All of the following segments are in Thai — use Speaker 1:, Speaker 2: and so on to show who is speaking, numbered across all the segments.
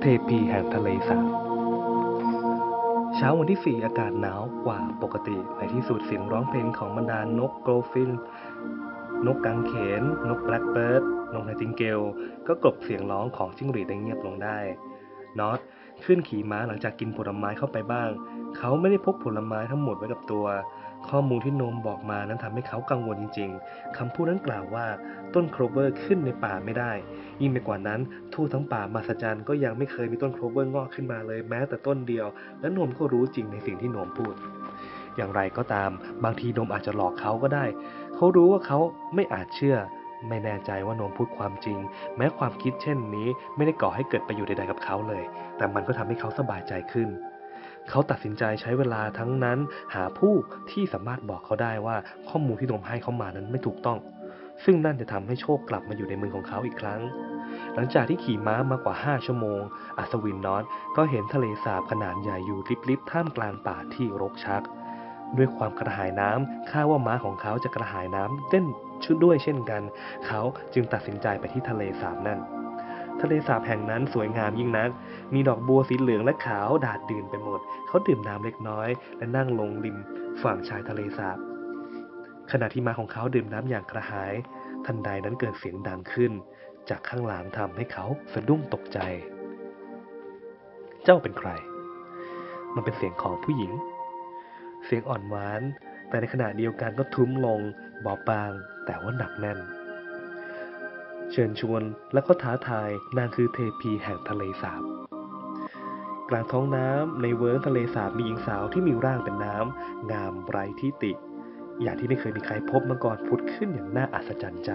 Speaker 1: เทพีแห่งทะเลสาบเช้าวันที่ 4 อากาศหนาวกว่าปกติ ในที่สุดเสียงร้องเพลงของบรรดานกโกลฟิน นกกังเขน นกแบล็กเบิร์ด นกไนติงเกล ก็กลบเสียงร้องของจิ้งหรีดได้เงียบลงได้น็อตขึ้นขี่ม้าหลังจากกินผลไม้เข้าไปบ้าง เขาไม่ได้พกผลไม้ทั้งหมดไว้กับตัว ข้อมูลที่โนมบอกมานั้นทำให้เขากังวลจริง ๆคำพูดนั้นกล่าวว่าต้นโครเวอร์ขึ้นในป่าไม่ได้ ยิ่งไปกว่านั้นทูตทั้งป่ามาสจันก็ยังไม่เคยมีต้นโครเวอร์งอกขึ้นมาเลยแม้แต่ต้นเดียว และโนมก็รู้จริงในสิ่งที่โนมพูด อย่างไรก็ตาม บางทีโนมอาจจะหลอกเขาก็ได้ เขารู้ว่าเขาไม่อาจเชื่อ ไม่แน่ใจว่าโนมพูดความจริง แม้ความคิดเช่นนี้ ไม่ได้ก่อให้เกิดประโยชน์ใดๆกับเขาเลย แต่มันก็ทำให้เขาสบายใจขึ้น เขาตัดสินใจใช้เวลาทั้งนั้น หาผู้ที่สามารถบอกเขาได้ว่าข้อมูลที่โนมให้เขามานั้นไม่ถูกต้อง ซึ่งนั่นจะทำให้โชคกลับมาอยู่ในมือของเขาอีกครั้ง หลังจากที่ขี่ม้ามากว่า 5 ชั่วโมง อัศวินนอตก็เห็นทะเลสาบขนาดใหญ่อยู่ลิบๆท่ามกลางป่าที่รกชัก ด้วยความกระหายน้ำคาดว่าม้าของเขาจะกระหายน้ำเต้นชุดด้วยเช่นกัน เขาจึงตัดสินใจไปที่ทะเลสาบนั่น ทะเลสาบแห่งนั้นสวยงามยิ่งนัก มีดอกบัวสีเหลืองและขาวดาดดื่นไปหมด เขาดื่มน้ำเล็กน้อย และนั่งลงริมฝั่งชายทะเลสาบ ขณะที่มาของเขาดื่มน้ำอย่างกระหาย ทันใดนั้นเกิดเสียงดังขึ้น จากข้างหลังทำให้เขาสะดุ้งตกใจ เจ้าเป็นใคร มันเป็นเสียงของผู้หญิง เสียงอ่อนหวาน แต่ในขณะเดียวกันก็ทุ้มลงบอบบาง แต่ว่าหนักแน่น เชิญชวนและก็ท้าทายนางคือเทพีแห่งทะเลสาบกลางท้องน้ำในเวิร์กทะเลสาบมีหญิงสาวที่มีร่างเป็นน้ำงามไร้ที่ติ อย่างที่ไม่เคยมีใครพบมาก่อนผุดขึ้นอย่างน่าอัศจรรย์ใจ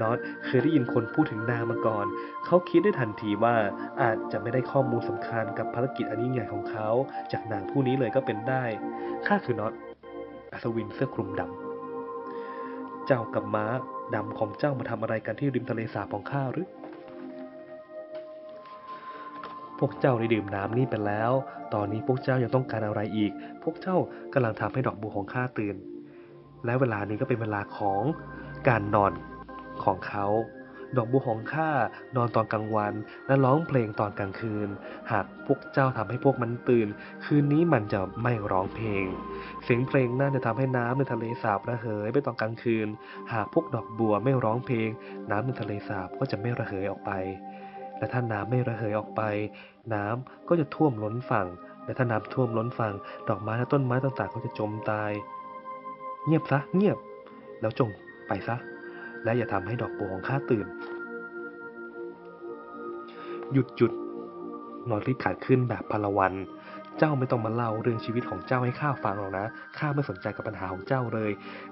Speaker 1: น็อตเคยได้ยินคนพูดถึงนางมาก่อน เขาคิดได้ทันทีว่าอาจจะไม่ได้ข้อมูลสำคัญกับภารกิจอันยิ่งใหญ่ของเขา จากนางผู้นี้เลยก็เป็นได้ ข้าคือน็อตอัศวินเสื้อคลุมดำ เจ้ากับม้าดำของเจ้ามาทำอะไรกันที่ริมทะเลสาบของข้าหรือ พวกเจ้าได้ดื่มน้ำนี่ไปแล้ว ตอนนี้พวกเจ้ายังต้องการอะไรอีก พวกเจ้ากำลังทำให้ดอกบัวของข้าตื่น และเวลานี้ก็เป็นเวลาของการนอนของเขา ดอกบัวของข้านอนตอนกลางวัน และร้องเพลงตอนกลางคืน หากพวกเจ้าทำให้พวกมันตื่น คืนนี้มันจะไม่ร้องเพลง เสียงเพลงน่าจะทำให้น้ำในทะเลสาบระเหยไปตอนกลางคืน หากพวกดอกบัวไม่ร้องเพลง น้ำในทะเลสาบก็จะไม่ระเหยออกไป และถ้าน้ำไม่ระเหยออกไป น้ำก็จะท่วมล้นฝั่ง และถ้าน้ำท่วมล้นฝั่ง ดอกไม้และต้นไม้ต่างๆ ก็จะจมตาย เงียบซะ เงียบ แล้วจงไปซะ และอย่าทำให้ดอกบัวของข้าตื่น หยุดหยุดนอนรีบขาดขึ้นแบบพลวัน เจ้าไม่ต้องมาเล่าเรื่องชีวิตของเจ้าให้ข้าฟังหรอกนะ ข้าไม่สนใจกับปัญหาของเจ้าเลย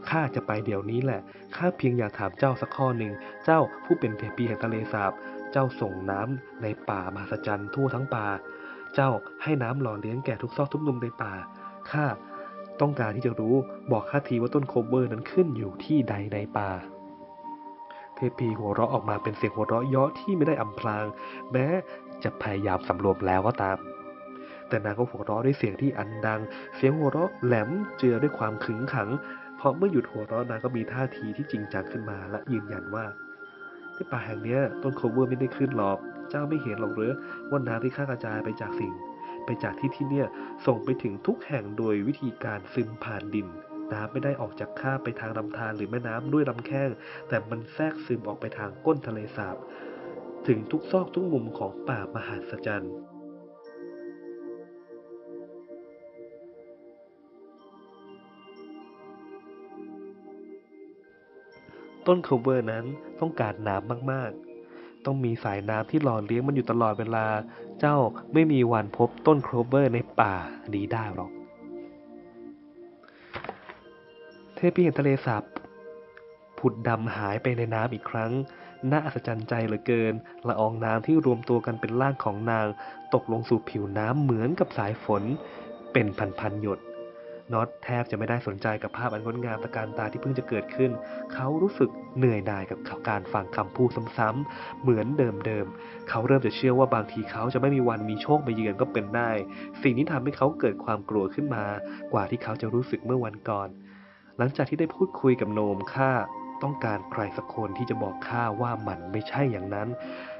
Speaker 1: ข้าจะไปเดี๋ยวนี้แหละ ข้าเพียงอยากถามเจ้าสักข้อหนึ่ง เจ้าผู้เป็นเทพีแห่งทะเลสาบ เจ้าส่งน้ำในป่ามหัศจรรย์ทั่วทั้งป่า เจ้าให้น้ำหล่อเลี้ยงแก่ทุกซอกทุกมุมในป่า ข้าต้องการที่จะรู้ บอกข้าทีว่าต้นโคเวอร์นั้นขึ้นอยู่ที่ใดในป่า เทพีหัวเราะออกมาเป็นเสียงหัวเราะเยาะที่ไม่ได้อำพราง แม้จะพยายามสำรวมแล้วก็ตาม แต่นางก็หัวเราะด้วยเสียงที่อันดัง เสียงหัวเราะแหลมเจือด้วยความขึงขัง เพราะเมื่อหยุดหัวเราะนางก็มีท่าทีที่จริงจังขึ้นมาและยืนยันว่าที่ป่าแห่งนี้ต้นโคเวอร์ไม่ได้ขึ้นหรอก เจ้าไม่เห็นหรอกหรือว่าน้ำที่ข้ากระจายไปจากสิ่ง ไปจากที่ที่เนี่ยส่งไปถึงทุกแห่งโดยวิธีการซึมผ่านดิน น้ำไม่ได้ออกจากข้าไปทางลำธารหรือแม่น้ำด้วยลำแข้ง แต่มันแทรกซึมออกไปทางก้นทะเลสาบ ถึงทุกซอกทุกมุมของป่ามหัศจรรย์ต้นโคเวอร์นั้นต้องการน้ำมากๆ ต้องมีสายน้ำที่หล่อเลี้ยงมันอยู่ตลอดเวลา เจ้าไม่มีวันพบต้นโคเวอร์ในป่านี้ได้หรอก เทพีแห่งทะเลสาบผุดดำหายไปในน้ำอีกครั้ง น่าอัศจรรย์ใจเหลือเกิน ละอองน้ำที่รวมตัวกันเป็นร่างของนาง ตกลงสู่ผิวน้ำเหมือนกับสายฝน เป็นพันๆหยดน็อตแทบจะไม่ได้สนใจกับภาพอันงดงามตะการตาที่เพิ่งจะเกิดขึ้น เขารู้สึกเหนื่อยหน่ายกับการฟังคำพูดซ้ำๆ เหมือนเดิมๆ เขาเริ่มจะเชื่อว่าบางทีเขาจะไม่มีวันมีโชคมาเยือนก็เป็นได้ สิ่งนี้ทำให้เขาเกิดความกลัวขึ้นมา กว่าที่เขาจะรู้สึกเมื่อวันก่อน หลังจากที่ได้พูดคุยกับโนมข้าต้องการใครสักคนที่จะบอกข้าว่ามันไม่ใช่อย่างนั้น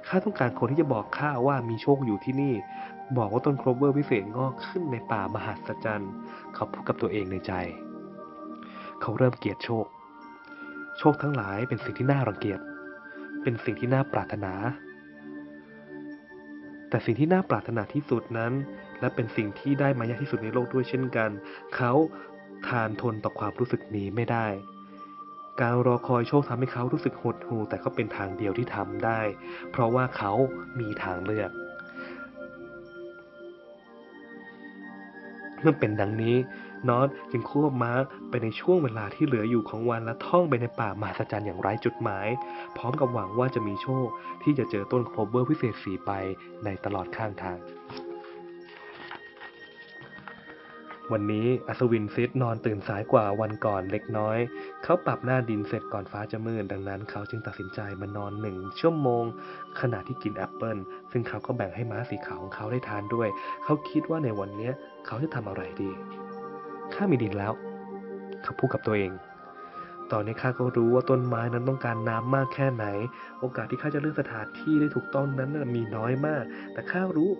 Speaker 1: ข้าต้องการคนที่จะบอกข้าว่ามีโชคอยู่ที่นี่ บอกว่าต้นโคลเวอร์พิเศษงอกขึ้นในป่ามหัศจรรย์เขาพูดกับตัวเองในใจ เขาเริ่มเกลียดโชค โชคทั้งหลายเป็นสิ่งที่น่ารังเกียจ เป็นสิ่งที่น่าปรารถนา แต่สิ่งที่น่าปรารถนาที่สุดนั้น และเป็นสิ่งที่ได้มายากที่สุดในโลกด้วยเช่นกัน เขา ทานทนต่อความรู้สึกนี้ไม่ได้ การรอคอยโชคทำให้เขารู้สึกหดหู่แต่ก็เป็นทางเดียวที่ทำได้ เพราะว่าเขามีทางเลือก เมื่อเป็นดังนี้นอตจึงควบม้าไปในช่วงเวลาที่เหลืออยู่ของวันและท่องไปในป่ามหัศจรรย์อย่างไร้จุดหมาย พร้อมกับหวังว่าจะมีโชคที่จะเจอต้นโคลเบอร์พิเศษสีไปในตลอดข้างทาง วันนี้อัศวินซิดนอนตื่นสายกว่าวันก่อนเล็กน้อย เขาปรับหน้าดินเสร็จก่อนฟ้าจะมืดดังนั้น เขาจึงตัดสินใจมานอนหนึ่งชั่วโมง ขณะที่กินแอปเปิลซึ่งเขาก็แบ่งให้ม้าสีขาวของเขาได้ทานด้วย เขาคิดว่าในวันนี้เขาจะทำอะไรดี ข้ามีดินแล้ว เขาพูดกับตัวเอง ตอนนี้ข้าก็รู้ว่าต้นไม้นั้นต้องการน้ำมากแค่ไหน โอกาสที่ข้าจะเลือกสถานที่ได้ถูกต้องนั้นมีน้อยมาก แต่ข้ารู้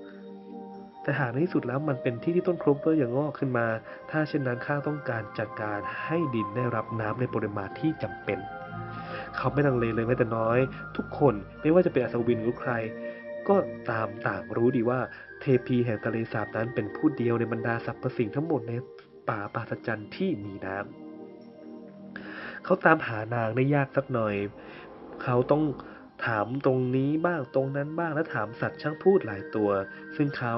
Speaker 1: แต่หากในที่สุดแล้วมันเป็นที่ที่ต้นโคลเวอร์อย่างงอกขึ้นมา ถ้าเช่นนั้นข้าต้องการจัดการให้ดินได้รับน้ำในปริมาณที่จำเป็น เขาไม่ลังเลเลยแม้แต่น้อย ทุกคนไม่ว่าจะเป็นอัศวินหรือใคร ก็ตามต่างรู้ดีว่าเทพีแห่งทะเลสาบนั้นเป็นผู้เดียวในบรรดาสรรพสิ่งทั้งหมดในป่าปาศจันที่มีน้ำเขาตามหานางได้ยากสักหน่อย เขาต้องถามตรงนี้บ้างตรงนั้นบ้างและถามสัตว์ช่างพูดหลายตัว ซึ่งเขา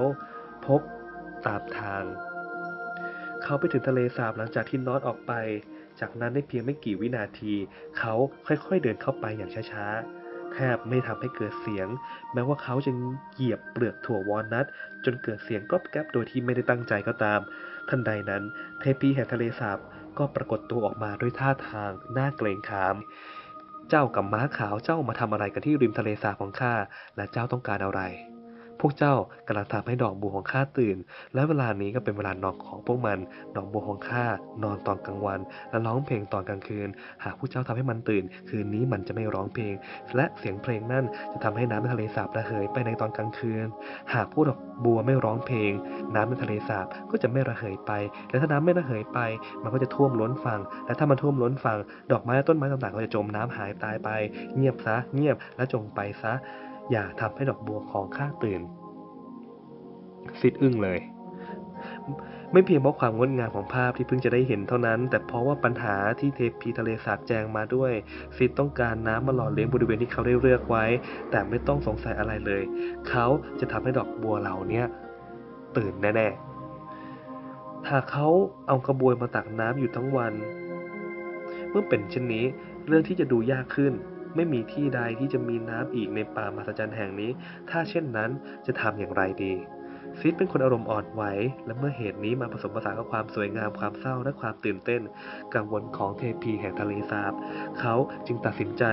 Speaker 1: พบตามทาง เขาไปถึงทะเลสาบหลังจากที่นอตออกไป จากนั้นได้เพียงไม่กี่วินาที เขาค่อยๆเดินเข้าไปอย่างช้าๆ แทบไม่ทำให้เกิดเสียง แม้ว่าเขาจะเหยียบเปลือกถั่ววอลนัทจนเกิดเสียงกรอบแกรบโดยที่ไม่ได้ตั้งใจก็ตาม ทันใดนั้น เทพีแห่งทะเลสาบก็ปรากฏตัวออกมาด้วยท่าทางน่าเกรงขาม เจ้ากับม้าขาวเจ้ามาทำอะไรกันที่ริมทะเลสาบของข้า และเจ้าต้องการอะไร พวกเจ้ากำลังทำให้ดอกบัวของข้าตื่น และเวลานี้ก็เป็นเวลานอนของพวกมัน ดอกบัวของข้านอนตอนกลางวัน และร้องเพลงตอนกลางคืน หากผู้เจ้าทำให้มันตื่น คืนนี้มันจะไม่ร้องเพลง และเสียงเพลงนั่นจะทำให้น้ำในทะเลสาบระเหยไปในตอนกลางคืน หากผู้ดอกบัวไม่ร้องเพลง น้ำในทะเลสาบก็จะไม่ระเหยไป และถ้าน้ำไม่ระเหยไป มันก็จะท่วมล้นฝั่ง และถ้ามันท่วมล้นฝั่ง ดอกไม้และต้นไม้ต่างๆก็จะจมน้ำหายตายไป เงียบซะ เงียบและจงไปซะ อย่าทำให้ดอกบัวของข้าตื่นซิดอึ้งเลย ไม่เพียงเพราะความงดงามของภาพที่เพิ่งจะได้เห็นเท่านั้น แต่เพราะว่าปัญหาที่เทพีทะเลสาบแจงมาด้วยซิดต้องการน้ำมาหล่อเลี้ยงบริเวณที่เขาได้เลือกไว้ แต่ไม่ต้องสงสัยอะไรเลย เขาจะทำให้ดอกบัวเหล่านี้ตื่นแน่ๆหากเขาเอากระบวยมาตักน้ำอยู่ทั้งวัน เมื่อเป็นเช่นนี้เรื่องที่จะดูยากขึ้น ไม่มีที่ใดที่จะมีน้ำอีกในป่ามหัศจรรย์แห่งนี้ ถ้าเช่นนั้นจะทำอย่างไรดีซิดเป็นคนอารมณ์อ่อนไหว และเมื่อเหตุนี้มาผสมผสานกับความสวยงามความเศร้าและความตื่นเต้น กังวลของเทพีแห่งทะเลสาบ เขาจึงตัดสินใจ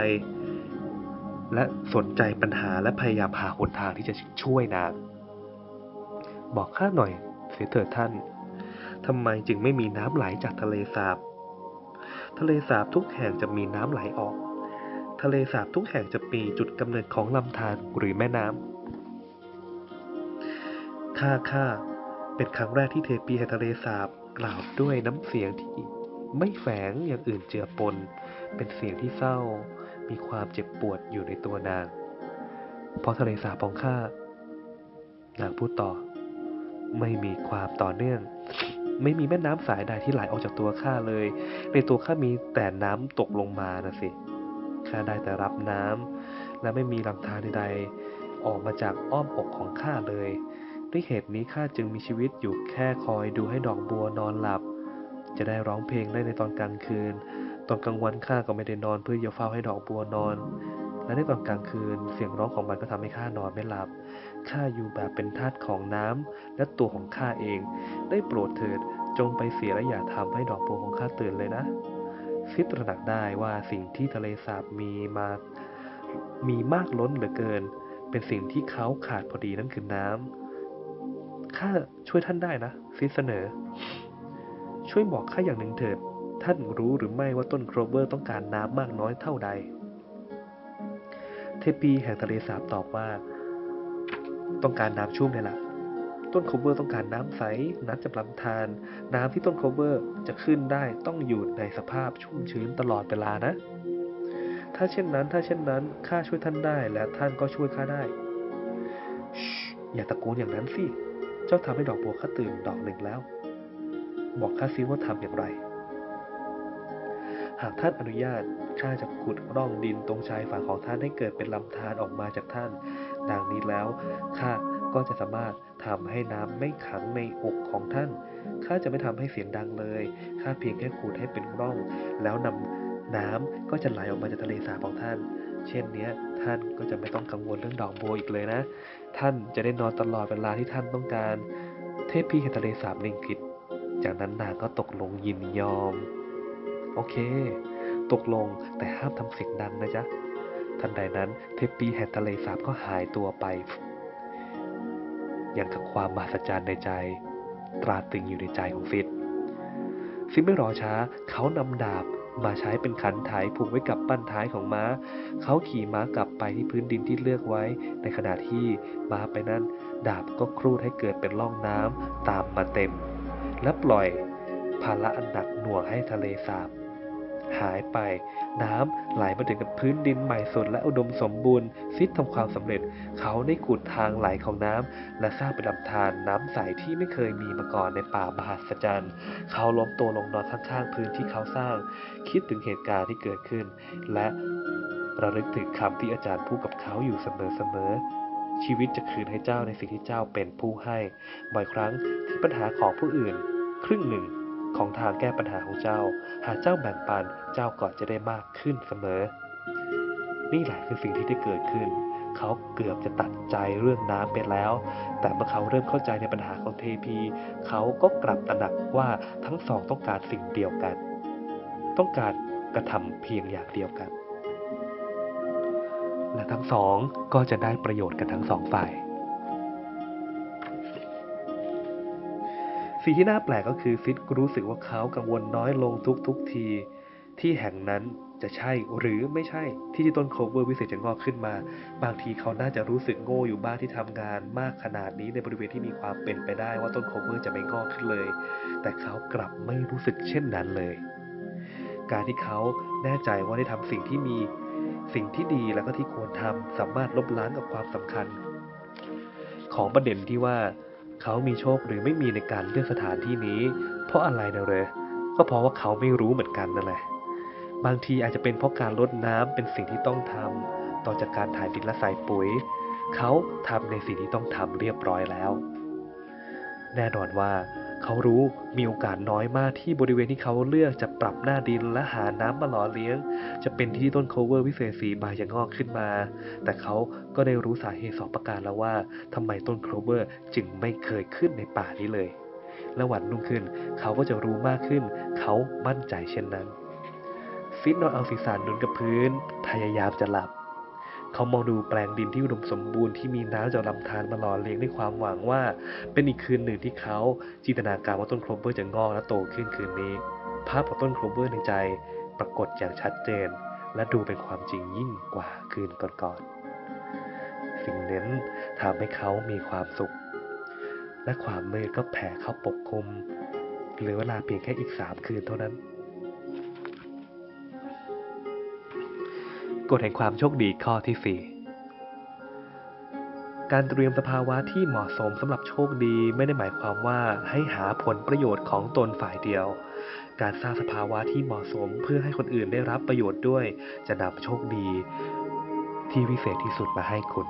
Speaker 1: และสนใจปัญหาและพยายามหาหนทางที่จะช่วยนางบอกข้าหน่อยเสียเถิดท่านทำไมจึงไม่มีน้ำไหลจากทะเลสาบ ทะเลสาบทุกแห่งจะมีน้ำไหลออก ทะเลสาบทุกแห่งจะมีจุดกำเนิดของลำธารหรือแม่น้ำข้าข้าเป็นครั้งแรกที่เทปีแห่งทะเลสาบกล่าวด้วยน้ำเสียงที่ไม่แฝงอย่างอื่นเจือปน เป็นเสียงที่เศร้า มีความเจ็บปวดอยู่ในตัวนาง เพราะทะเลสาบของข้า นางพูดต่อ ไม่มีความต่อเนื่อง ไม่มีแม่น้ำสายใดที่ไหลออกจากตัวข้าเลย ในตัวข้ามีแต่น้ำตกลงมานะสิ ข้าได้แต่รับน้ำและไม่มีลำธารใดๆออกมาจากอ้อมอกของข้าเลย ด้วยเหตุนี้ข้าจึงมีชีวิตอยู่แค่คอยดูให้ดอกบัวนอนหลับ จะได้ร้องเพลงได้ในตอนกลางคืน ตอนกลางวันข้าก็ไม่ได้นอนเพื่อจะเฝ้าให้ดอกบัวนอน และในตอนกลางคืนเสียงร้องของมันก็ทำให้ข้านอนไม่หลับ ข้าอยู่แบบเป็นทาสของน้ำและตัวของข้าเอง ได้โปรดเถิดจงไปเสียและอย่าทำให้ดอกบัวของข้าตื่นเลยนะ ซิตระหนักได้ว่าสิ่งที่ทะเลสาบมีมามีมากล้นเหลือเกิน เป็นสิ่งที่เขาขาดพอดีนั่นคือน้ำข้าช่วยท่านได้นะซิดเสนอ ช่วยบอกข้าอย่างหนึ่งเถิด ท่านรู้หรือไม่ว่าต้นโครเวอร์ต้องการน้ำมากน้อยเท่าใด เททพีแห่งทะเลสาบตอบว่า ต้องการน้ำชุ่มเลยล่ะ ต้นโคเวอร์ต้องการน้ำใสน้ำจากลำธารน้ำที่ต้นโคเวอร์จะขึ้นได้ต้องอยู่ในสภาพชุ่มชื้นตลอดเวลานะ ถ้าเช่นนั้นถ้าเช่นนั้นข้าช่วยท่านได้และท่านก็ช่วยข้าได้ชอย่าตะโกนอย่างนั้นสิ เจ้าทำให้ดอกบัวข้าตื่นดอกหนึ่งแล้ว บอกข้าซิว่าทำอย่างไร หากท่านอนุญาตข้าจะขุดร่องดินตรงชายฝั่งของท่านให้เกิดเป็นลำธารออกมาจากท่าน ดังนี้แล้วข้าก็จะสามารถ ทำให้น้ำไม่ขังในอกของท่าน ข้าจะไม่ทำให้เสียงดังเลย ข้าเพียงแค่ขุดให้เป็นร่อง แล้วนำน้ำก็จะไหลออกมาจากทะเลสาบของท่าน เช่นนี้ท่านก็จะไม่ต้องกังวลเรื่องดอกโบอีกเลยนะ ท่านจะได้นอนตลอดเวลาที่ท่านต้องการ เทพพี่แห่งทะเลสาบนิ่งคิดจากนั้นนางก็ตกลงยินยอม โอเค ตกลงแต่ห้ามทำเสียงดังนะจ๊ะทันใดนั้นเทพปีแห่งทะเลสาบก็หายตัวไป อย่างกับความมหัศจรรย์ในใจ ตราตรึงอยู่ในใจของฟิตฟิตไม่รอช้า เขานำดาบมาใช้เป็นขันไถผูกไว้กับปั้นท้ายของม้า เขาขี่ม้ากลับไปที่พื้นดินที่เลือกไว้ ในขณะที่ม้าไปนั้น ดาบก็ครูดให้เกิดเป็นร่องน้ำตามมาเต็ม และปล่อยภาระอันหนักหน่วงให้ทะเลสาบ หายไป น้ำไหลมาถึงกับพื้นดินใหม่สดและอุดมสมบูรณ์ฟิตทำความสำเร็จ เขาได้ขุดทางไหลของน้ำและสร้างเป็นลำธารน้ำใสที่ไม่เคยมีมาก่อนในป่ามหัศจรรย์ เขาล้มตัวลงนอนข้างๆพื้นที่เขาสร้าง คิดถึงเหตุการณ์ที่เกิดขึ้น และระลึกถึงคำที่อาจารย์พูดกับเขาอยู่เสมอๆชีวิตจะคืนให้เจ้าในสิ่งที่เจ้าเป็นผู้ให้ บ่อยครั้งที่ปัญหาของผู้อื่น ครึ่งหนึ่ง ของทางแก้ปัญหาของเจ้า หากเจ้าแบ่งปันเจ้าก็จะได้มากขึ้นเสมอ นี่แหละคือสิ่งที่ได้เกิดขึ้น เขาเกือบจะตัดใจเรื่องน้ำไปแล้ว แต่เมื่อเขาเริ่มเข้าใจในปัญหาของเทพี เขาก็กลับตระหนักว่าทั้งสองต้องการสิ่งเดียวกัน ต้องการกระทำเพียงอย่างเดียวกัน และทั้งสองก็จะได้ประโยชน์กันทั้งสองฝ่าย สิ่งที่น่าแปลกก็คือฟิตรู้สึกว่าเขากังวลน้อยลงทุกทุกที ที่แห่งนั้นจะใช่หรือไม่ใช่ที่ที่ต้นโคเวอร์วิเศษจะงอกขึ้นมา บางทีเขาน่าจะรู้สึกโง่อยู่บ้างที่ทำงานมากขนาดนี้ในบริเวณที่มีความเป็นไปได้ว่าต้นโคเวอร์จะไม่งอกขึ้นเลย แต่เขากลับไม่รู้สึกเช่นนั้นเลย การที่เขาแน่ใจว่าได้ทำสิ่งที่มีสิ่งที่ดีแล้วก็ที่ควรทำสามารถลบล้างกับความสำคัญ ของประเด็นที่ว่า เขามีโชคหรือไม่มีในการเลือกสถานที่นี้ เพราะอะไรนะเลยก็เพราะว่าเขาไม่รู้เหมือนกันนั่นแหละ บางทีอาจจะเป็นเพราะการลดน้ำเป็นสิ่งที่ต้องทำต่อจากการถ่ายดินและใส่ปุ๋ย เขาทำในสิ่งที่ต้องทำเรียบร้อยแล้ว แน่นอนว่า เขารู้มีโอกาสน้อยมากที่บริเวณที่เขาเลือกจะปรับหน้าดินและหาน้ำมาหล่อเลี้ยง จะเป็นที่ต้นโคเวอร์วิเศษสีใบจะงอกขึ้นมา แต่เขาก็ได้รู้สาเหตุสองประการแล้วว่าทำไมต้นโคเวอร์จึงไม่เคยขึ้นในป่านี้เลย และวันรุ่งขึ้นเขาก็จะรู้มากขึ้น เขามั่นใจเช่นนั้น ฟิตนอนเอาศีรษะนุนกับพื้น พยายามจะหลับ เขามองดูแปลงดินที่อุดมสมบูรณ์ที่มีน้ำจากลำธารมาหล่อเลี้ยงด้วยความหวังว่า เป็นอีกคืนหนึ่งที่เขาจินตนาการว่าต้นโคลเวอร์จะงอกและโตขึ้นคืนนี้ ภาพของต้นโคลเวอร์ในใจปรากฏอย่างชัดเจน และดูเป็นความจริงยิ่งกว่าคืนก่อนๆสิ่งนั้นทำให้เขามีความสุข และความมืดก็แผ่เข้าปกคลุมเหลือเวลาเพียงแค่อีกสามคืนเท่านั้น กฎแห่งความโชคดีข้อที่ 4 การเตรียมสภาวะที่เหมาะสมสำหรับโชคดีไม่ได้หมายความว่าให้หาผลประโยชน์ของตนฝ่ายเดียว การสร้างสภาวะที่เหมาะสมเพื่อให้คนอื่นได้รับประโยชน์ด้วย จะนำโชคดีที่วิเศษที่สุดมาให้คุณ